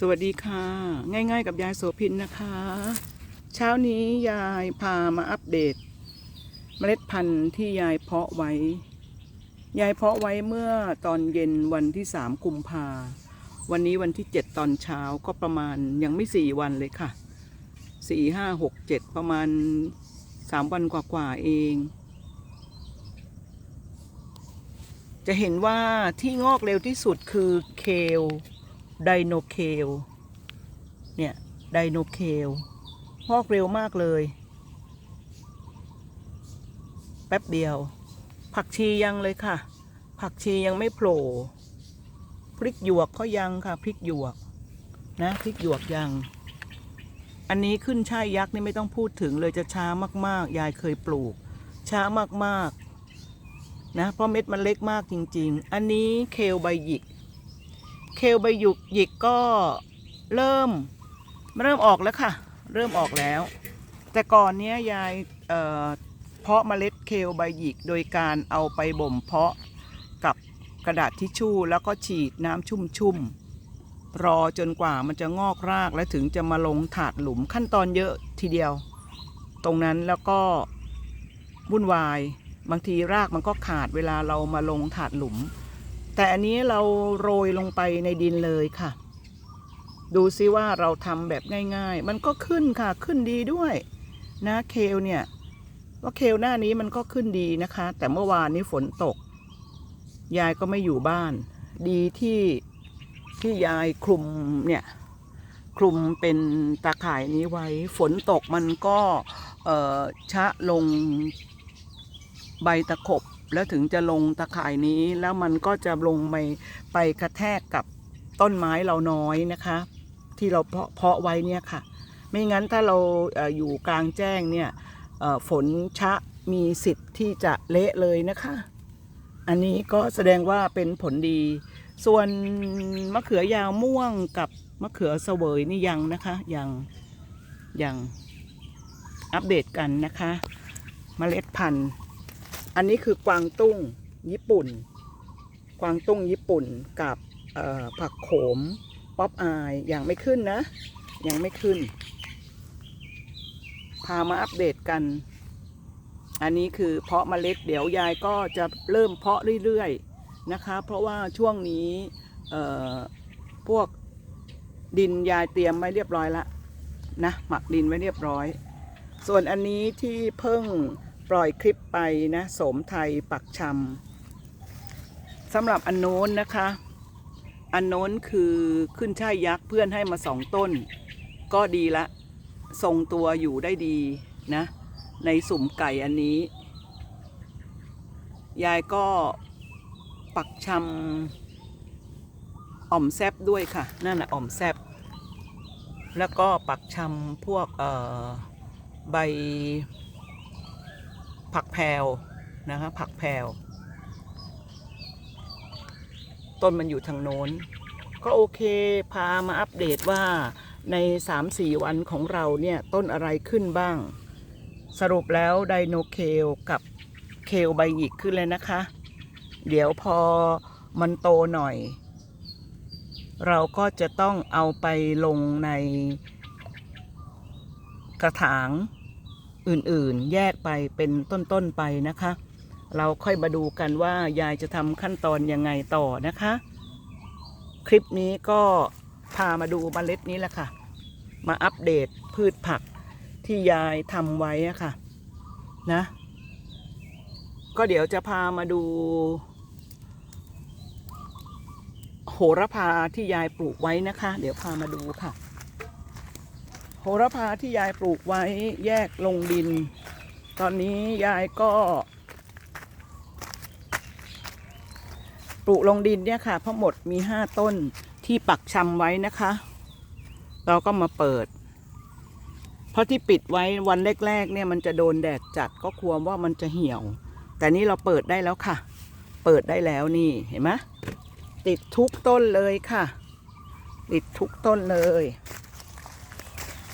สวัสดีค่ะ ง่าย ๆ กับยายโสพินนะคะ เช้านี้ยายพามาอัปเดต เมล็ดพันธุ์ที่ยายเพาะไว้ ยายเพาะไว้เมื่อตอนเย็นวันที่สามกุมภาวันนี้วันที่เจ็ดตอนเช้าก็ประมาณยังไม่สี่วันเลยค่ะสี่ห้าหกเจ็ดประมาณสามวันกว่าๆเอง จะเห็นว่าที่งอกเร็วที่สุดคือเคล ไดโนเคลเนี่ยไดโนเคลงอกเร็วมากเลย แป๊บเดียว ผักชียังเลยค่ะ ผักชียังไม่โผล่พริกหยวกก็ยังค่ะพริกหยวกนะพริกหยวกยัง อันนี้ขึ้นช่ายยักษ์นี่ไม่ต้องพูดถึงเลยจะช้ามากๆ ยายเคยปลูก ช้ามากๆนะเพราะเม็ดมันเล็กมากจริง ๆ อันนี้เคลใบหยิก เคลใบหยุกหยิกก็เริ่มเริ่มออกแล้วค่ะ เริ่มออกแล้ว แต่ก่อนเนี้ยยายเเพาะเมล็ดเคลใบหยิกโดยการเอาไปบ่มเพาะกับกระดาษทิชชู่แล้วก็ฉีดน้ำชุ่มๆ รอจนกว่ามันจะงอกรากและถึงจะมาลงถาดหลุมขั้นตอนเยอะทีเดียว ตรงนั้นแล้วก็วุ่นวาย บางทีรากมันก็ขาดเวลาเรามาลงถาดหลุม แต่อันนี้เราโรยลงไปในดินเลยค่ะ ดูซิว่าเราทำแบบง่ายๆ มันก็ขึ้นค่ะขึ้นดีด้วย นะเคลเนี่ย ว่าเคลหน้านี้มันก็ขึ้นดีนะคะ แต่เมื่อวานนี้ฝนตก ยายก็ไม่อยู่บ้าน ดีที่ที่ยายคลุมเนี่ยคลุมเป็นตาข่ายนี้ไว้ ฝนตกมันก็ชะลงใบตะขบ แล้วถึงจะลงตะข่ายนี้แล้วมันก็จะลงไปไปกระแทกกับต้นไม้เราน้อยนะคะ ที่เราเพาะเพาะไว้เนี่ยค่ะ ไม่งั้นถ้าเราอยู่กลางแจ้งเนี่ยฝนชะมีสิทธิ์ที่จะเละเลยนะคะ อันนี้ก็แสดงว่าเป็นผลดี ส่วนมะเขือยาวม่วงกับมะเขือเสวยนี่ยังนะคะยังยังอัปเดตกันนะคะเมล็ดพันธุ์ อันนี้คือกวางตุ้งญี่ปุ่น กวางตุ้งญี่ปุ่นกับผักโขม ป๊อปอายยังไม่ขึ้นนะ ยังไม่ขึ้น พามาอัปเดตกัน อันนี้คือเพาะเมล็ดเดี๋ยวยายก็จะเริ่มเพาะเรื่อยๆนะคะ เพราะว่าช่วงนี้พวกดินยายเตรียมไว้เรียบร้อยละนะหมักดินไว้เรียบร้อย ส่วนอันนี้ที่เพิ่ง ปล่อยคลิปไปนะสมไทยปักชำสำหรับอันโน้นนะคะ อันโน้นคือขึ้นช่ายยักษ์เพื่อนให้มาสองต้น ก็ดีละ ทรงตัวอยู่ได้ดีนะ ในสุ่มไก่อันนี้ ยายก็ปักชำอ่อมแซบด้วยค่ะ นั่นแหละอ่อมแซบแล้วก็ปักชำพวกเอ่อใบ ผักแพรวนะคะผักแพรวต้นมันอยู่ทางโน้น ก็โอเคพามาอัปเดตว่าใน 3-4 วันของเราเนี่ยต้นอะไรขึ้นบ้าง สรุปแล้วไดโนเคลกับเคลใบหยิกขึ้นเลยนะคะ เดี๋ยวพอมันโตหน่อย เราก็จะต้องเอาไปลงในกระถาง อื่นๆ แยกไปเป็นต้นๆไปนะคะ เราค่อยมาดูกันว่ายายจะทำขั้นตอนยังไงต่อนะคะ คลิปนี้ก็พามาดูเมล็ดนี้แหละค่ะ มาอัปเดตพืชผักที่ยายทำไว้ะค่ะนะ ก็เดี๋ยวจะพามาดู โหระพาที่ยายปลูกไว้นะคะ เดี๋ยวพามาดูค่ะ หระพาที่ยายปลูกไว้แยกลงดิน ตอนนี้ยายก็ ปลูกลงดินเนี่ยค่ะทั้งหมดมีห้าต้นที่ปักชำไว้นะคะ เราก็มาเปิด เพราะที่ปิดไว้วันแรกๆเนี่ยมันจะโดนแดดจัดก็กลัวว่ามันจะเหี่ยว แต่นี่เราเปิดได้แล้วค่ะ เปิดได้แล้วนี่เห็นไหมติดทุกต้นเลยค่ะ ติดทุกต้นเลย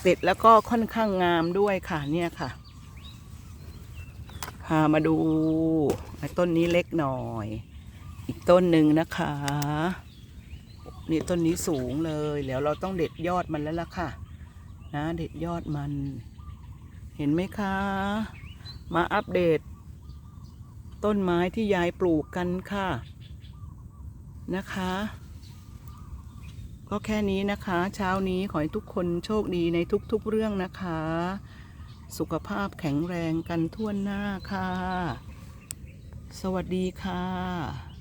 ติดแล้วก็ค่อนข้างงามด้วยค่ะเนี่ยค่ะ พามาดูไอ้ต้นนี้เล็กหน่อย อีกต้นหนึ่งนะคะ นี่ต้นนี้สูงเลยแล้วเราต้องเด็ดยอดมันแล้วล่ะค่ะ นะเด็ดยอดมัน เห็นไหมคะ มาอัปเดต ต้นไม้ที่ยายปลูกกันค่ะ นะคะ ก็แค่นี้นะคะ เช้านี้ขอให้ทุกคนโชคดีในทุกๆเรื่องนะคะ สุขภาพแข็งแรงกันทั่วหน้าค่ะ สวัสดีค่ะ